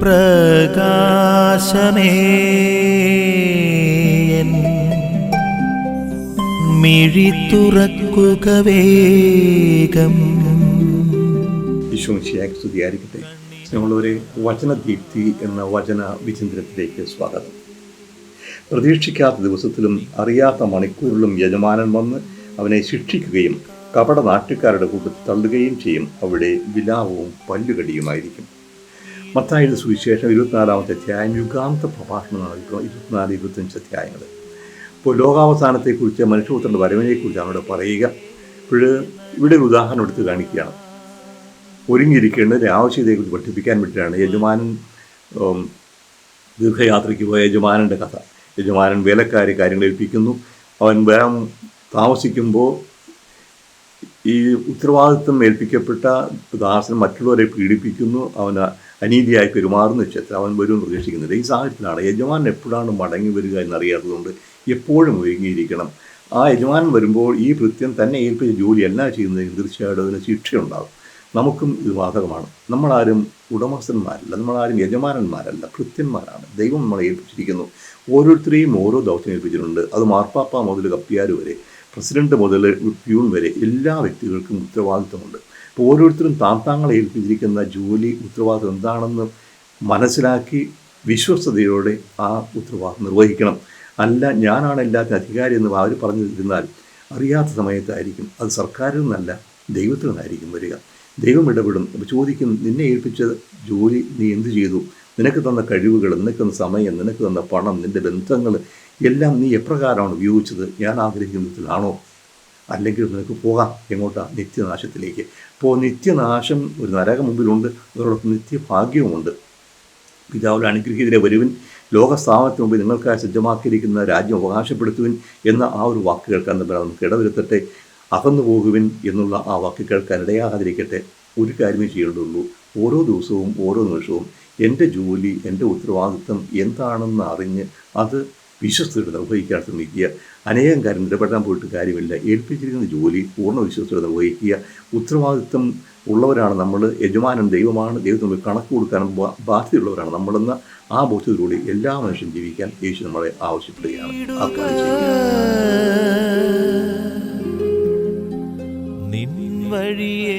പ്രകാശമേ. മിഴി തുറക്കുക വേഗം. സ്തുതിയായിരിക്കട്ടെ. നമ്മളൊരു വചനദീപ്തി എന്ന വചന വിചിന്തനത്തിലേക്ക് സ്വാഗതം. പ്രതീക്ഷിക്കാത്ത ദിവസത്തിലും അറിയാത്ത മണിക്കൂറിലും യജമാനൻ വന്ന് അവനെ ശിക്ഷിക്കുകയും കപട നാട്ടുകാരുടെ കൂട്ടത്തിൽ തള്ളുകയും ചെയ്യും. അവിടെ വിലാപവും പല്ലുകടിയുമായിരിക്കും. മത്തായുടെ സുവിശേഷം ഇരുപത്തിനാലാമത്തെ അധ്യായം യുഗാന്ത പ്രഭാഷണമാണ് ഇരുപത്തിനാല് ഇരുപത്തഞ്ച് അധ്യായങ്ങൾ. ഇപ്പോൾ ലോകാവസാനത്തെക്കുറിച്ച് മനുഷ്യപുത്രന്റെ വരവിനെക്കുറിച്ചാണ് ഇവിടെ പറയുക. ഇപ്പോൾ ഇവിടെ ഒരു ഉദാഹരണം എടുത്ത് കാണിക്കുകയാണ്. ഒരുങ്ങിയിരിക്കേണ്ടതിന്റെ ആവശ്യതയെക്കുറിച്ച് പഠിപ്പിക്കാൻ വേണ്ടിയിട്ടാണ്. യജമാനൻ ദീർഘയാത്രയ്ക്ക് പോയ യജമാനന്റെ കഥ. യജമാനൻ വേലക്കാരി കാര്യങ്ങൾ ഏൽപ്പിക്കുന്നു. അവൻ വേഗം താമസിക്കുമ്പോൾ ഈ ഉത്തരവാദിത്വം ഏൽപ്പിക്കപ്പെട്ട ദാസൻ മറ്റുള്ളവരെ പീഡിപ്പിക്കുന്നു. അവന് അനീതിയായി പെരുമാറുന്ന ക്ഷേത്രം അവൻ വരും പ്രതീക്ഷിക്കുന്നില്ല. ഈ സാഹചര്യത്തിലാണ് യജമാൻ എപ്പോഴാണ് മടങ്ങി വരിക എന്നറിയാത്തതുകൊണ്ട് എപ്പോഴും ഒരുങ്ങിയിരിക്കണം. ആ യജമാൻ വരുമ്പോൾ ഈ കൃത്യം തന്നെ ഏൽപ്പിച്ച ജോലി എല്ലാം ചെയ്യുന്നതിന് തീർച്ചയായിട്ടും അതിന് ശിക്ഷയുണ്ടാകും. നമുക്കും ഇത് ബാധകമാണ്. നമ്മളാരും ഉടമസ്ഥന്മാരല്ല നമ്മളാരും യജമാനന്മാരല്ല കൃത്യന്മാരാണ് ദൈവം നമ്മളെ ഏൽപ്പിച്ചിരിക്കുന്നു. ഓരോരുത്തരെയും ഓരോ ദൗത്യം ഏൽപ്പിച്ചിട്ടുണ്ട്. അത് മാർപ്പാപ്പ മുതൽ കപ്പിയാർ വരെ പ്രസിഡന്റ് മുതൽ പ്യൂൺ വരെ എല്ലാ വ്യക്തികൾക്കും ഉത്തരവാദിത്തമുണ്ട് ഓരോരുത്തരും താൻ താങ്കളെ ഏൽപ്പിച്ചിരിക്കുന്ന ജോലി ഉത്തരവാദിത്വം എന്താണെന്ന് മനസ്സിലാക്കി വിശ്വസ്തയോടെ ആ ഉത്തരവാദിത്വം നിർവഹിക്കണം. അല്ല ഞാനാണ് എല്ലാത്തിനും അധികാരി എന്ന് അവർ പറഞ്ഞിരുന്നാൽ അറിയാത്ത സമയത്തായിരിക്കും. അത് സർക്കാരിൽ നിന്നല്ല ദൈവത്തിൽ നിന്നായിരിക്കും വരിക. ദൈവം ഇടപെടും. അപ്പോൾ ചോദിക്കും നിന്നെ ഏൽപ്പിച്ച ജോലി നീ എന്ത് ചെയ്തു? നിനക്ക് തന്ന കഴിവുകൾ നിനക്ക് തന്ന സമയം നിനക്ക് തന്ന പണം നിന്റെ ബന്ധങ്ങൾ എല്ലാം നീ എപ്രകാരമാണ് ഉപയോഗിച്ചത്? ഞാൻ ആഗ്രഹിക്കുന്ന വിധത്തിലാണോ? അല്ലെങ്കിൽ നിനക്ക് പോകാം എങ്ങോട്ടാ? നിത്യനാശത്തിലേക്ക്. ഇപ്പോൾ നിത്യനാശം ഒരു നരകം മുമ്പിലുണ്ട്. അതോടൊപ്പം നിത്യഭാഗ്യവുമുണ്ട്. പിതാവിൽ അനുഗ്രഹീതരെ വരുവിൻ. ലോകസ്ഥാപനത്തിന് മുമ്പ് നിങ്ങൾക്കായി സജ്ജമാക്കിയിരിക്കുന്ന രാജ്യം അവകാശപ്പെടുത്തുവിൻ എന്ന ആ ഒരു വാക്ക് കേൾക്കാൻ തമ്മിൽ നമുക്ക് ഇടവരുത്തട്ടെ. അകന്നു പോകുവിൻ എന്നുള്ള ആ വാക്ക് കേൾക്കാൻ ഇടയാകാതിരിക്കട്ടെ. ഒരു കാര്യമേ ചെയ്യേണ്ടുള്ളൂ ഓരോ ദിവസവും ഓരോ നിമിഷവും എന്റെ ജോലി എന്റെ ഉത്തരവാദിത്വം എന്താണെന്ന് അറിഞ്ഞ് അത് വിശ്വസ്തയോടെ നിർവഹിക്കാത്ത ശ്രമിക്കുക അനേകം കാര്യം ഇടപെടാൻ പോയിട്ട് കാര്യമില്ല. ഏൽപ്പിച്ചിരിക്കുന്ന ജോലി പൂർണ വിശ്വസ്തയോടെ നിർവഹിക്കുക ഉത്തരവാദിത്വം ഉള്ളവരാണ് നമ്മൾ യജമാനൻ ദൈവമാണ് ദൈവത്തിന് കണക്ക് കൊടുക്കാനും ബാധ്യതയുള്ളവരാണ് നമ്മളെന്ന ആ ബോധ്യത്തിലൂടെ എല്ലാ മനുഷ്യരും ജീവിക്കാൻ യേശു നമ്മളെ ആവശ്യപ്പെടുകയാണ്. നിൻ വഴിയേ